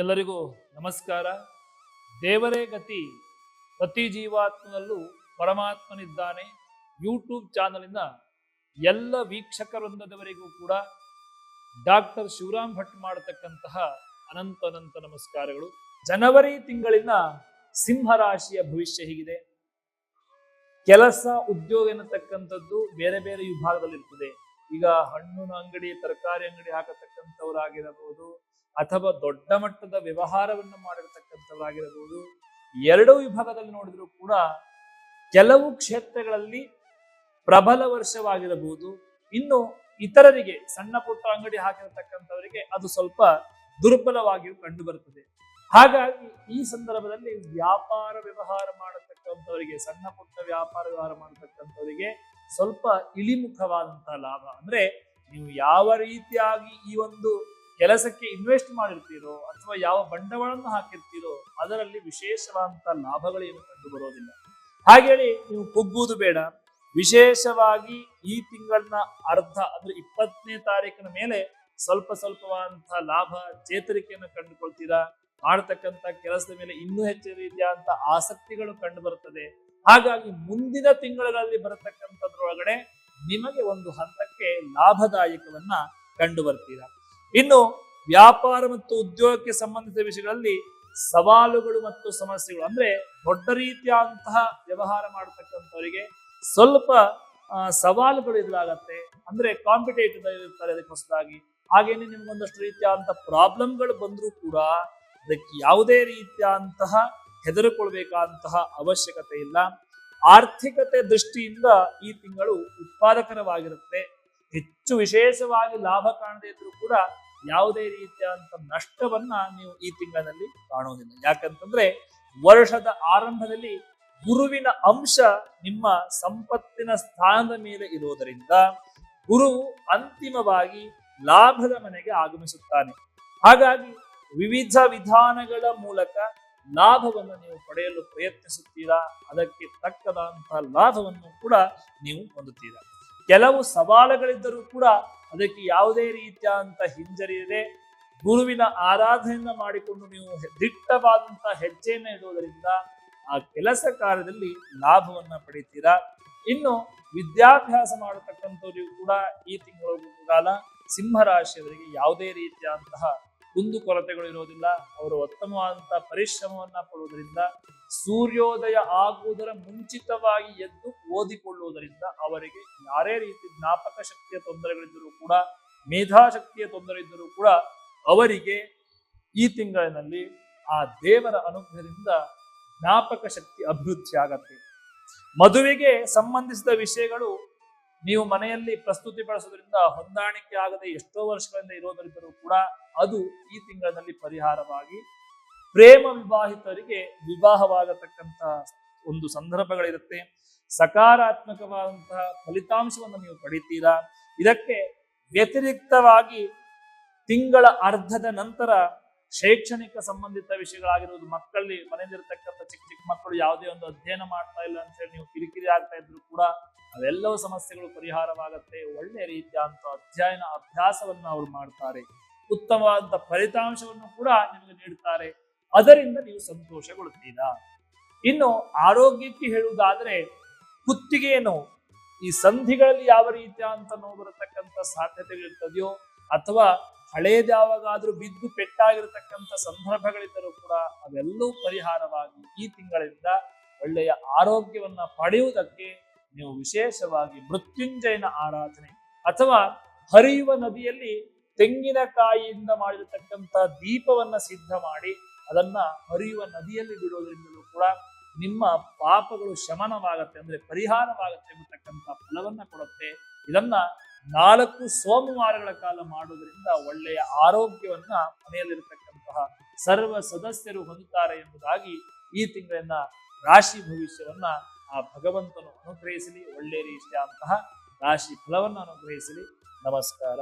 ಎಲ್ಲರಿಗೂ ನಮಸ್ಕಾರ. ದೇವರೇ ಗತಿ, ಪ್ರತಿ ಜೀವಾತ್ಮನಲ್ಲೂ ಪರಮಾತ್ಮನಿದ್ದಾನೆ. ಯೂಟ್ಯೂಬ್ ಚಾನಲಿನ ಎಲ್ಲ ವೀಕ್ಷಕ ವೃಂದದವರಿಗೂ ಕೂಡ ಡಾಕ್ಟರ್ ಶಿವರಾಮ್ ಭಟ್ ಮಾಡತಕ್ಕಂತಹ ಅನಂತ ಅನಂತ ನಮಸ್ಕಾರಗಳು. ಜನವರಿ ತಿಂಗಳಿನ ಸಿಂಹ ರಾಶಿಯ ಭವಿಷ್ಯ ಹೀಗಿದೆ? ಕೆಲಸ, ಉದ್ಯೋಗ ಎನ್ನತಕ್ಕಂಥದ್ದು ಬೇರೆ ಬೇರೆ ವಿಭಾಗದಲ್ಲಿರ್ತದೆ. ಈಗ ಹಣ್ಣಿನ ಅಂಗಡಿ, ತರಕಾರಿ ಅಂಗಡಿ ಹಾಕತಕ್ಕಂಥವರಾಗಿರಬಹುದು ಅಥವಾ ದೊಡ್ಡ ಮಟ್ಟದ ವ್ಯವಹಾರವನ್ನು ಮಾಡಿರತಕ್ಕಂಥವರಾಗಿರಬಹುದು, ಎರಡು ವಿಭಾಗದಲ್ಲಿ ನೋಡಿದ್ರು ಕೂಡ ಕೆಲವು ಕ್ಷೇತ್ರಗಳಲ್ಲಿ ಪ್ರಬಲ ವರ್ಷವಾಗಿರಬಹುದು. ಇನ್ನು ಇತರರಿಗೆ ಸಣ್ಣ ಪುಟ್ಟ ಅಂಗಡಿ ಹಾಕಿರತಕ್ಕಂಥವರಿಗೆ ಅದು ಸ್ವಲ್ಪ ದುರ್ಬಲವಾಗಿಯೂ ಕಂಡು ಬರುತ್ತದೆ ಹಾಗಾಗಿ ಈ ಸಂದರ್ಭದಲ್ಲಿ ವ್ಯಾಪಾರ ವ್ಯವಹಾರ ಮಾಡತಕ್ಕಂಥವರಿಗೆ, ಸಣ್ಣ ಪುಟ್ಟ ವ್ಯಾಪಾರ ವ್ಯವಹಾರ ಮಾಡತಕ್ಕಂಥವರಿಗೆ ಸ್ವಲ್ಪ ಇಳಿಮುಖವಾದಂತಹ ಲಾಭ. ಅಂದ್ರೆ ನೀವು ಯಾವ ರೀತಿಯಾಗಿ ಈ ಒಂದು ಕೆಲಸಕ್ಕೆ ಇನ್ವೆಸ್ಟ್ ಮಾಡಿರ್ತೀರೋ ಅಥವಾ ಯಾವ ಬಂಡವಾಳವನ್ನು ಹಾಕಿರ್ತೀರೋ ಅದರಲ್ಲಿ ವಿಶೇಷವಾದಂತಹ ಲಾಭಗಳೇನು ಕಂಡು ಬರೋದಿಲ್ಲ. ಹಾಗೇಳಿ ನೀವು ಕುಗ್ಗುವುದು ಬೇಡ. ವಿಶೇಷವಾಗಿ ಈ ತಿಂಗಳನ್ನ ಅರ್ಧ ಅಂದ್ರೆ ಇಪ್ಪತ್ತನೇ ತಾರೀಕಿನ ಮೇಲೆ ಸ್ವಲ್ಪ ಸ್ವಲ್ಪವಾದಂತಹ ಲಾಭ ಚೇತರಿಕೆಯನ್ನು ಕಂಡುಕೊಳ್ತೀರಾ? ಮಾಡತಕ್ಕಂತ ಕೆಲಸದ ಮೇಲೆ ಇನ್ನೂ ಹೆಚ್ಚು ರೀತಿಯಾದಂತಹ ಆಸಕ್ತಿಗಳು ಕಂಡು ಬರುತ್ತದೆ. ಹಾಗಾಗಿ ಮುಂದಿನ ತಿಂಗಳಲ್ಲಿ ಬರತಕ್ಕಂಥದ್ರೊಳಗಡೆ ನಿಮಗೆ ಒಂದು ಹಂತಕ್ಕೆ ಲಾಭದಾಯಕವನ್ನ ಕಂಡು ಬರ್ತೀರಾ ಇನ್ನು ವ್ಯಾಪಾರ ಮತ್ತು ಉದ್ಯೋಗಕ್ಕೆ ಸಂಬಂಧಿಸಿದ ವಿಷಯಗಳಲ್ಲಿ ಸವಾಲುಗಳು ಮತ್ತು ಸಮಸ್ಯೆಗಳು ಅಂದ್ರೆ ದೊಡ್ಡ ರೀತಿಯಾದಂತಹ ವ್ಯವಹಾರ ಮಾಡತಕ್ಕಂಥವರಿಗೆ ಸ್ವಲ್ಪ ಸವಾಲುಗಳು ಇದಾಗತ್ತೆ ಅಂದ್ರೆ ಕಾಂಪಿಟೇಟಿವ್ ಇರ್ತಾರೆ ಅದಕ್ಕೆ ಹೊಸದಾಗಿ ಹಾಗೇನೆ ನಿಮ್ಗೊಂದಷ್ಟು ರೀತಿಯಾದಂತಹ ಪ್ರಾಬ್ಲಮ್ಗಳು ಬಂದರೂ ಕೂಡ ಅದಕ್ಕೆ ಯಾವುದೇ ರೀತಿಯಾದಂತಹ ಹೆದರಿಕೊಳ್ಬೇಕಾದಂತಹ ಅವಶ್ಯಕತೆ ಇಲ್ಲ. ಆರ್ಥಿಕತೆ ದೃಷ್ಟಿಯಿಂದ ಈ ತಿಂಗಳು ಉತ್ಪಾದಕರವಾಗಿರುತ್ತೆ. ಹೆಚ್ಚು ವಿಶೇಷವಾಗಿ ಲಾಭ ಕಾಣದೇ ಇದ್ರೂ ಕೂಡ ಯಾವುದೇ ರೀತಿಯಾದಂಥ ನಷ್ಟವನ್ನ ನೀವು ಈ ತಿಂಗಳಲ್ಲಿ ಕಾಣುವುದಿಲ್ಲ. ಯಾಕಂತಂದ್ರೆ ವರ್ಷದ ಆರಂಭದಲ್ಲಿ ಗುರುವಿನ ಅಂಶ ನಿಮ್ಮ ಸಂಪತ್ತಿನ ಸ್ಥಾನದ ಮೇಲೆ ಇರುವುದರಿಂದ ಗುರು ಅಂತಿಮವಾಗಿ ಲಾಭದ ಮನೆಗೆ ಆಗಮಿಸುತ್ತಾನೆ. ಹಾಗಾಗಿ ವಿವಿಧ ವಿಧಾನಗಳ ಮೂಲಕ ಲಾಭವನ್ನು ನೀವು ಪಡೆಯಲು ಪ್ರಯತ್ನಿಸುತ್ತೀರಾ? ಅದಕ್ಕೆ ತಕ್ಕದಂತಹ ಲಾಭವನ್ನು ಕೂಡ ನೀವು ಹೊಂದುತ್ತೀರಾ? ಕೆಲವು ಸವಾಲುಗಳಿದ್ದರೂ ಕೂಡ ಅದಕ್ಕೆ ಯಾವುದೇ ರೀತಿಯಾದಂತ ಹಿಂಜರಿಯದೆ ಗುರುವಿನ ಆರಾಧನೆಯನ್ನು ಮಾಡಿಕೊಂಡು ನೀವು ದಿಟ್ಟವಾದಂತಹ ಹೆಜ್ಜೆಯನ್ನು ಇಡುವುದರಿಂದ ಆ ಕೆಲಸ ಕಾರ್ಯದಲ್ಲಿ ಲಾಭವನ್ನ ಪಡಿತೀರಾ? ಇನ್ನು ವಿದ್ಯಾಭ್ಯಾಸ ಮಾಡತಕ್ಕಂಥವರಿಗೂ ಕೂಡ ಈ ತಿಂಗಳ ಕಾಲ ಸಿಂಹರಾಶಿಯವರಿಗೆ ಯಾವುದೇ ರೀತಿಯಾದಂತಹ ಕುಂದುಕೊರತೆಗಳು ಇರೋದಿಲ್ಲ ಅವರು ಉತ್ತಮವಾದಂತಹ ಪರಿಶ್ರಮವನ್ನ ಪಡುವುದರಿಂದ ಸೂರ್ಯೋದಯ ಆಗುವುದರ ಮುಂಚಿತವಾಗಿ ಎದ್ದು ಓದಿಕೊಳ್ಳುವುದರಿಂದ ಅವರಿಗೆ ಯಾರೇ ರೀತಿ ಜ್ಞಾಪಕ ಶಕ್ತಿಯ ತೊಂದರೆಗಳಿದ್ದರೂ ಕೂಡ, ಮೇಧಾಶಕ್ತಿಯ ತೊಂದರೆ ಇದ್ದರೂ ಕೂಡ ಅವರಿಗೆ ಈ ತಿಂಗಳಿನಲ್ಲಿ ಆ ದೇವರ ಅನುಗ್ರಹದಿಂದ ಜ್ಞಾಪಕ ಶಕ್ತಿ ಅಭಿವೃದ್ಧಿ ಆಗತ್ತೆ. ಮದುವೆಗೆ ಸಂಬಂಧಿಸಿದ ವಿಷಯಗಳು ನೀವು ಮನೆಯಲ್ಲಿ ಪ್ರಸ್ತುತಿಪಡಿಸೋದ್ರಿಂದ ಹೊಂದಾಣಿಕೆ ಆಗದೆ ಎಷ್ಟೋ ವರ್ಷಗಳಿಂದ ಇರೋದರಿದ್ದರೂ ಕೂಡ ಅದು ಈ ತಿಂಗಳಲ್ಲಿ ಪರಿಹಾರವಾಗಿ ಪ್ರೇಮ ವಿವಾಹಿತರಿಗೆ ವಿವಾಹವಾಗತಕ್ಕಂತಹ ಒಂದು ಸಂದರ್ಭಗಳಿರುತ್ತೆ. ಸಕಾರಾತ್ಮಕವಾದಂತಹ ಫಲಿತಾಂಶವನ್ನು ನೀವು ಪಡಿತೀರಾ? ಇದಕ್ಕೆ ವ್ಯತಿರಿಕ್ತವಾಗಿ ತಿಂಗಳ ಅರ್ಧದ ನಂತರ ಶೈಕ್ಷಣಿಕ ಸಂಬಂಧಿತ ವಿಷಯಗಳಾಗಿರುವುದು ಮಕ್ಕಳಲ್ಲಿ ಮನೆಯಲ್ಲಿರ್ತಕ್ಕಂಥ ಚಿಕ್ಕ ಚಿಕ್ಕ ಮಕ್ಕಳು ಯಾವುದೇ ಒಂದು ಅಧ್ಯಯನ ಮಾಡ್ತಾ ಇಲ್ಲ ಅಂತ ಹೇಳಿ ನೀವು ಕಿರಿಕಿರಿ ಆಗ್ತಾ ಇದ್ರು ಕೂಡ ಅವೆಲ್ಲವೂ ಸಮಸ್ಯೆಗಳು ಪರಿಹಾರವಾಗತ್ತೆ. ಒಳ್ಳೆ ರೀತಿಯಾದಂತ ಅಧ್ಯಯನ, ಅಭ್ಯಾಸವನ್ನ ಅವರು ಮಾಡ್ತಾರೆ. ಉತ್ತಮವಾದಂತ ಫಲಿತಾಂಶವನ್ನು ಕೂಡ ನಿಮಗೆ ನೀಡುತ್ತಾರೆ ಅದರಿಂದ ನೀವು ಸಂತೋಷಗೊಳ್ಳುತ್ತೀರಾ ಇನ್ನು ಆರೋಗ್ಯಕ್ಕೆ ಹೇಳುವುದಾದ್ರೆ ಕುತ್ತಿಗೆ ಈ ಸಂಧಿಗಳಲ್ಲಿ ಯಾವ ರೀತಿಯ ಅಂತ ನೋವು ಬರತಕ್ಕಂಥ ಸಾಧ್ಯತೆಗಳಿರ್ತದೆಯೋ ಅಥವಾ ಹಳೇದು ಯಾವಾಗಾದ್ರೂ ಬಿದ್ದು ಪೆಟ್ಟಾಗಿರತಕ್ಕಂಥ ಸಂದರ್ಭಗಳಿದ್ದರೂ ಕೂಡ ಅವೆಲ್ಲವೂ ಪರಿಹಾರವಾಗಿ ಈ ತಿಂಗಳಿಂದ ಒಳ್ಳೆಯ ಆರೋಗ್ಯವನ್ನ ಪಡೆಯುವುದಕ್ಕೆ ನೀವು ವಿಶೇಷವಾಗಿ ಮೃತ್ಯುಂಜಯನ ಆರಾಧನೆ ಅಥವಾ ಹರಿಯುವ ನದಿಯಲ್ಲಿ ತೆಂಗಿನಕಾಯಿಯಿಂದ ಮಾಡಿರತಕ್ಕಂತಹ ದೀಪವನ್ನ ಸಿದ್ಧ ಮಾಡಿ ಅದನ್ನ ಹರಿಯುವ ನದಿಯಲ್ಲಿ ಬಿಡುವುದರಿಂದಲೂ ಕೂಡ ನಿಮ್ಮ ಪಾಪಗಳು ಶಮನವಾಗತ್ತೆ, ಅಂದ್ರೆ ಪರಿಹಾರವಾಗತ್ತೆ ಎಂಬತಕ್ಕಂಥ ಫಲವನ್ನ ಕೊಡುತ್ತೆ. ಇದನ್ನ ನಾಲ್ಕು ಸೋಮವಾರಗಳ ಕಾಲ ಮಾಡುವುದರಿಂದ ಒಳ್ಳೆಯ ಆರೋಗ್ಯವನ್ನ ಮನೆಯಲ್ಲಿರತಕ್ಕಂತಹ ಸರ್ವ ಸದಸ್ಯರು ಹೊಂದುತ್ತಾರೆ ಎಂಬುದಾಗಿ ಈ ತಿಂಗಳಿನ ರಾಶಿ ಭವಿಷ್ಯವನ್ನ ಆ ಭಗವಂತನು ಅನುಗ್ರಹಿಸಲಿ ಒಳ್ಳೆಯ ರೀತಿಯಾದಂತಹ ರಾಶಿ ಫಲವನ್ನು ಅನುಗ್ರಹಿಸಲಿ. ನಮಸ್ಕಾರ.